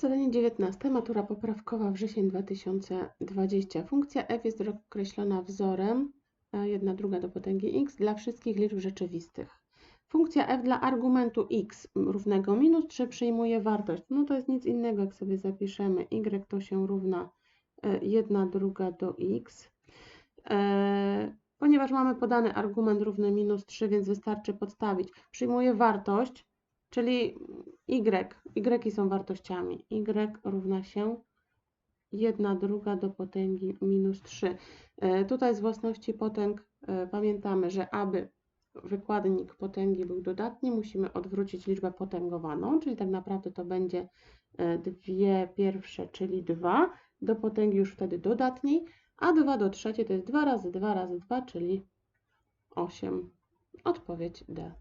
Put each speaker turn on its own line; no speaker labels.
Zadanie 19. Matura poprawkowa wrzesień 2020. Funkcja f jest określona wzorem 1 druga do potęgi x dla wszystkich liczb rzeczywistych. Funkcja f dla argumentu x równego minus 3 przyjmuje wartość. No to jest nic innego, jak sobie zapiszemy. y to się równa 1 druga do x. E, ponieważ mamy podany argument równy minus 3, więc wystarczy podstawić. Przyjmuje wartość Czyli y, y są wartościami. y równa się 1 druga do potęgi minus 3. E, tutaj z własności potęg e, pamiętamy, że aby wykładnik potęgi był dodatni, musimy odwrócić liczbę potęgowaną, czyli tak naprawdę to będzie e, dwie pierwsze, czyli 2 do potęgi już wtedy dodatniej, a 2 do trzeciej to jest 2 razy 2 razy 2, czyli 8. Odpowiedź D.